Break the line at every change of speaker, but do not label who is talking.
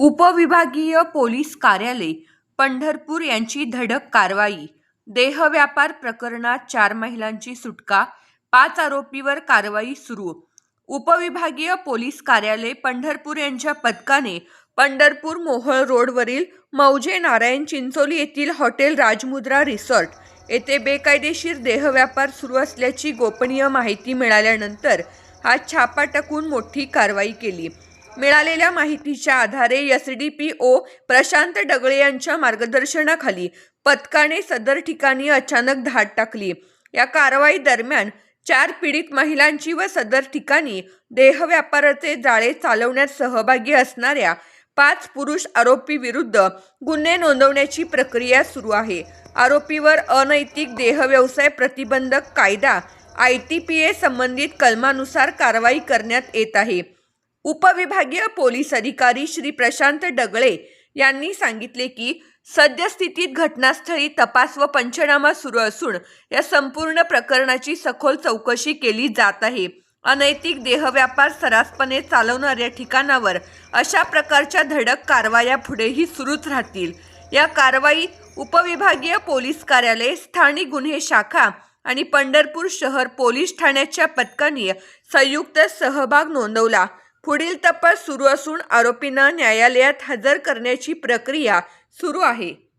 उपविभागीय पोलीस कार्यालय पंढरपूर यांची धडक कारवाई देहव्यापार प्रकरणात चार महिलांची सुटका पाच आरोपीवर कारवाई सुरू. उपविभागीय पोलीस कार्यालय पंढरपूर यांच्या पथकाने पंढरपूर मोहोळ रोडवरील मौजे नारायण चिंचोली येथील हॉटेल राजमुद्रा रिसॉर्ट येथे बेकायदेशीर देहव्यापार सुरू असल्याची गोपनीय माहिती मिळाल्यानंतर हा छापा टाकून मोठी कारवाई केली. मिळालेल्या माहितीच्या आधारे S D P O Prashant Dagale यांच्या मार्गदर्शनाखाली पथकाने सदर ठिकाणी अचानक धाड टाकली. या कारवाई दरम्यान चार पीडित महिलांची व सदर ठिकाणी देहव्यापाराचे जाळे चालवण्यात सहभागी असणाऱ्या पाच पुरुष आरोपी विरुद्ध गुन्हे नोंदवण्याची प्रक्रिया सुरू आहे. आरोपीवर अनैतिक देहव्यवसाय प्रतिबंधक कायदा आय टी पी ए संबंधित कलमानुसार कारवाई करण्यात येत आहे. उपविभागीय पोलीस अधिकारी श्री प्रशांत डगळे यांनी सांगितले की सद्यस्थितीत घटनास्थळी तपास व पंचनामा सुरू असून या संपूर्ण प्रकरणाची सखोल चौकशी केली जात आहे. अनैतिक देहव्यापार सरासपणे चालवणाऱ्या ठिकाणावर अशा प्रकारच्या धडक कारवाया पुढेही सुरूच राहतील. या कारवाईत उपविभागीय पोलीस कार्यालय स्थानिक गुन्हे शाखा आणि पंढरपूर शहर पोलीस ठाण्याच्या पथकांनी संयुक्त सहभाग नोंदवला. पुढील तपास सुरू असून आरोपींना न्यायालयात हजर करण्याची प्रक्रिया सुरू आहे.